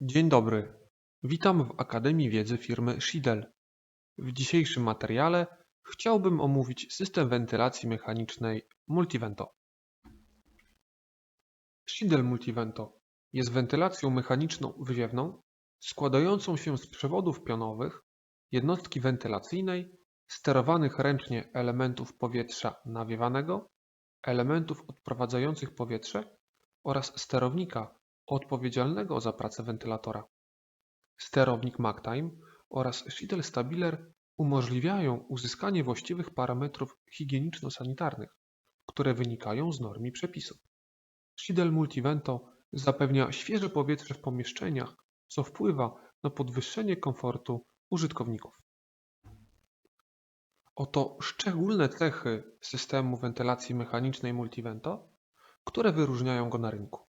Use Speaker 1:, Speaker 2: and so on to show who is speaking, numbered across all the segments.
Speaker 1: Dzień dobry, witam w Akademii Wiedzy firmy Schiedel. W dzisiejszym materiale chciałbym omówić system wentylacji mechanicznej Multivento. Schiedel Multivento jest wentylacją mechaniczną wywiewną składającą się z przewodów pionowych, jednostki wentylacyjnej, sterowanych ręcznie elementów powietrza nawiewanego, elementów odprowadzających powietrze oraz sterownika odpowiedzialnego za pracę wentylatora. Sterownik MagTime oraz Schiedel Stabiler umożliwiają uzyskanie właściwych parametrów higieniczno-sanitarnych, które wynikają z norm i przepisów. Schiedel Multivento zapewnia świeże powietrze w pomieszczeniach, co wpływa na podwyższenie komfortu użytkowników. Oto szczególne cechy systemu wentylacji mechanicznej Multivento, które wyróżniają go na rynku.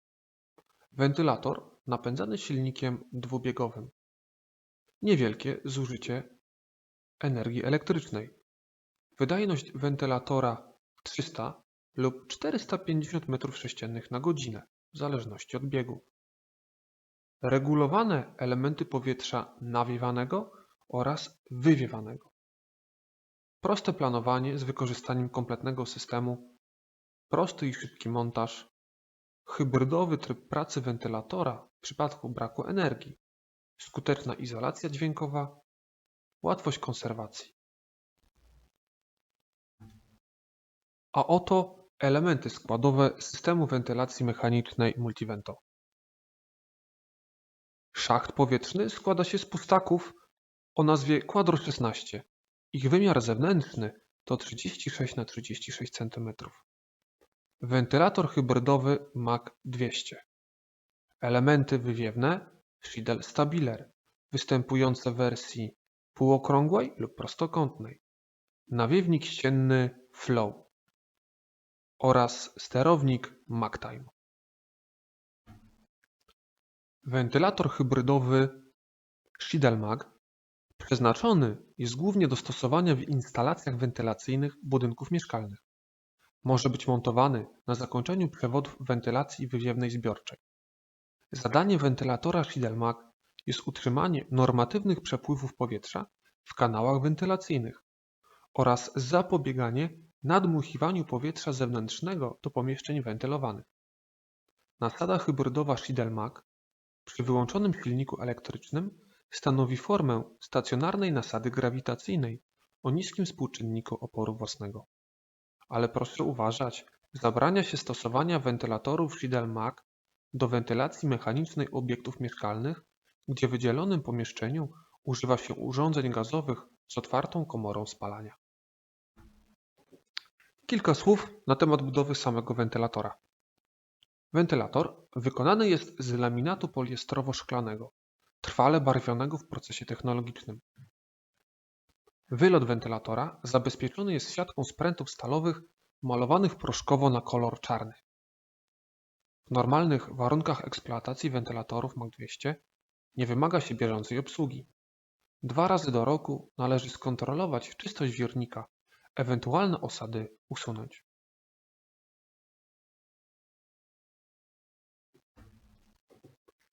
Speaker 1: Wentylator napędzany silnikiem dwubiegowym. Niewielkie zużycie energii elektrycznej. Wydajność wentylatora 300 lub 450 m3 na godzinę, w zależności od biegu. Regulowane elementy powietrza nawiewanego oraz wywiewanego. Proste planowanie z wykorzystaniem kompletnego systemu, prosty i szybki montaż, hybrydowy tryb pracy wentylatora w przypadku braku energii, skuteczna izolacja dźwiękowa, łatwość konserwacji. A oto elementy składowe systemu wentylacji mechanicznej Multivento. Szacht powietrzny składa się z pustaków o nazwie Quadro 16. Ich wymiar zewnętrzny to 36 na 36 cm. Wentylator hybrydowy MAC 200. Elementy wywiewne Schiedel Stabiler, występujące w wersji półokrągłej lub prostokątnej. Nawiewnik ścienny Flow oraz sterownik MagTime. Wentylator hybrydowy Schiedel Mag przeznaczony jest głównie do stosowania w instalacjach wentylacyjnych budynków mieszkalnych. Może być montowany na zakończeniu przewodów wentylacji wywiewnej zbiorczej. Zadanie wentylatora Schiedel-Mag jest utrzymanie normatywnych przepływów powietrza w kanałach wentylacyjnych oraz zapobieganie nadmuchiwaniu powietrza zewnętrznego do pomieszczeń wentylowanych. Nasada hybrydowa Schiedel-Mag przy wyłączonym silniku elektrycznym stanowi formę stacjonarnej nasady grawitacyjnej o niskim współczynniku oporu własnego. Ale proszę uważać, zabrania się stosowania wentylatorów Schiedel-Mag do wentylacji mechanicznej obiektów mieszkalnych, gdzie w wydzielonym pomieszczeniu używa się urządzeń gazowych z otwartą komorą spalania. Kilka słów na temat budowy samego wentylatora. Wentylator wykonany jest z laminatu poliestrowo-szklanego, trwale barwionego w procesie technologicznym. Wylot wentylatora zabezpieczony jest siatką sprętów stalowych malowanych proszkowo na kolor czarny. W normalnych warunkach eksploatacji wentylatorów Mach 200 nie wymaga się bieżącej obsługi. Dwa razy do roku należy skontrolować czystość wiórnika, ewentualne osady usunąć.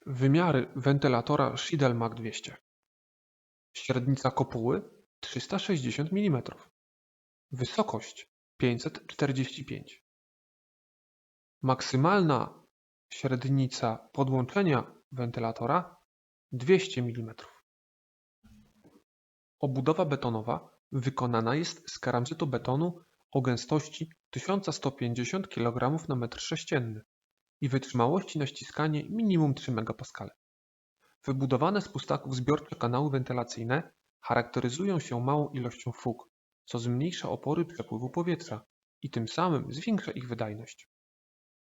Speaker 1: Wymiary wentylatora Schiedel Mach 200 Średnica kopuły 360 mm Wysokość 545 Maksymalna średnica podłączenia wentylatora 200 mm Obudowa betonowa wykonana jest z karamzytu betonu o gęstości 1150 kg na metr sześcienny i wytrzymałości na ściskanie minimum 3 MPa. Wybudowane z pustaków zbiorcze kanały wentylacyjne charakteryzują się małą ilością fug, co zmniejsza opory przepływu powietrza i tym samym zwiększa ich wydajność.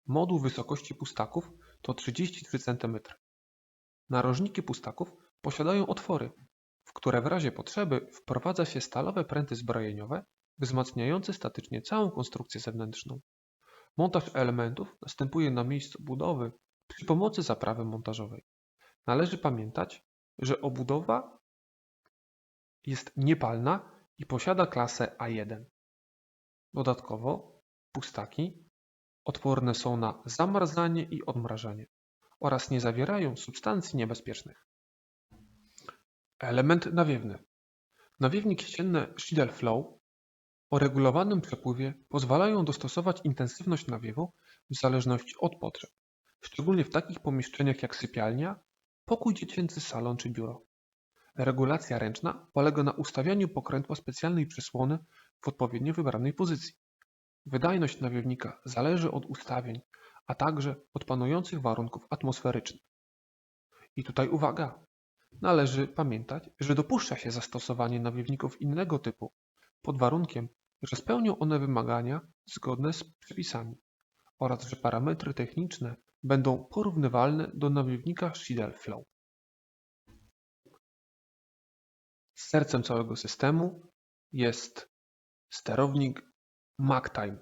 Speaker 1: Moduł wysokości pustaków to 33 cm. Narożniki pustaków posiadają otwory, w które w razie potrzeby wprowadza się stalowe pręty zbrojeniowe wzmacniające statycznie całą konstrukcję zewnętrzną. Montaż elementów następuje na miejscu budowy przy pomocy zaprawy montażowej. Należy pamiętać, że obudowa jest niepalna i posiada klasę A1. Dodatkowo pustaki odporne są na zamarzanie i odmrażanie oraz nie zawierają substancji niebezpiecznych. Element nawiewny. Nawiewnik ścienny Schiedel Flow o regulowanym przepływie pozwalają dostosować intensywność nawiewu w zależności od potrzeb, szczególnie w takich pomieszczeniach jak sypialnia, pokój dziecięcy, salon czy biuro. Regulacja ręczna polega na ustawianiu pokrętła specjalnej przysłony w odpowiednio wybranej pozycji. Wydajność nawiewnika zależy od ustawień, a także od panujących warunków atmosferycznych. I tutaj uwaga! Należy pamiętać, że dopuszcza się zastosowanie nawiewników innego typu, pod warunkiem, że spełnią one wymagania zgodne z przepisami oraz że parametry techniczne będą porównywalne do nawiewnika Schiedel Flow. Sercem całego systemu jest sterownik MagTime.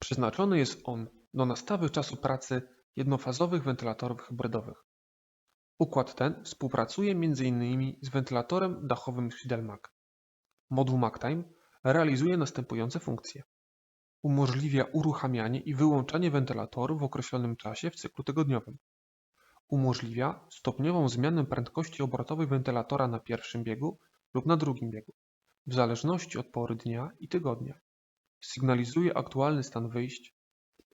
Speaker 1: Przeznaczony jest on do nastawy czasu pracy jednofazowych wentylatorów hybrydowych. Układ ten współpracuje m.in. z wentylatorem dachowym Schiedel-Mag. Moduł MagTime realizuje następujące funkcje. Umożliwia uruchamianie i wyłączanie wentylatorów w określonym czasie w cyklu tygodniowym. Umożliwia stopniową zmianę prędkości obrotowej wentylatora na pierwszym biegu lub na drugim biegu, w zależności od pory dnia i tygodnia. Sygnalizuje aktualny stan wyjść.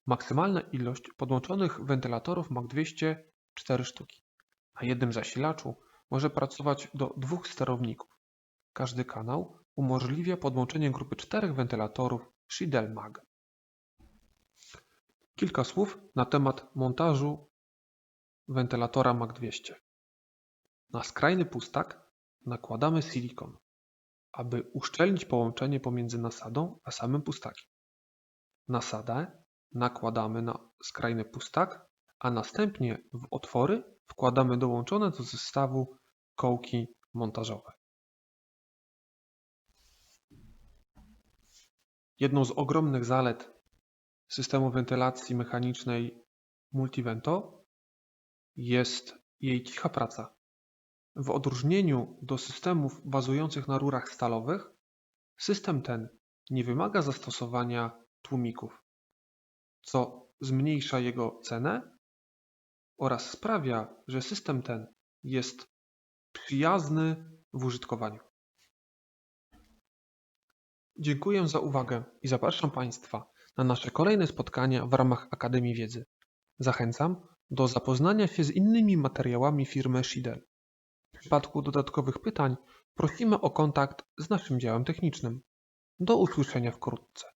Speaker 1: Maksymalna ilość podłączonych wentylatorów MAG 200 4 sztuki. Na jednym zasilaczu może pracować do dwóch sterowników. Każdy kanał umożliwia podłączenie grupy czterech wentylatorów Schiedel Mag. Kilka słów na temat montażu wentylatora MAG 200. Na skrajny pustak nakładamy silikon, aby uszczelnić połączenie pomiędzy nasadą a samym pustakiem. Nasadę nakładamy na skrajny pustak, a następnie w otwory wkładamy dołączone do zestawu kołki montażowe. Jedną z ogromnych zalet systemu wentylacji mechanicznej Multivento jest jej cicha praca. W odróżnieniu do systemów bazujących na rurach stalowych, system ten nie wymaga zastosowania tłumików, co zmniejsza jego cenę oraz sprawia, że system ten jest przyjazny w użytkowaniu. Dziękuję za uwagę i zapraszam Państwa na nasze kolejne spotkania w ramach Akademii Wiedzy. Zachęcam do zapoznania się z innymi materiałami firmy Schiedel. W przypadku dodatkowych pytań prosimy o kontakt z naszym działem technicznym. Do usłyszenia wkrótce.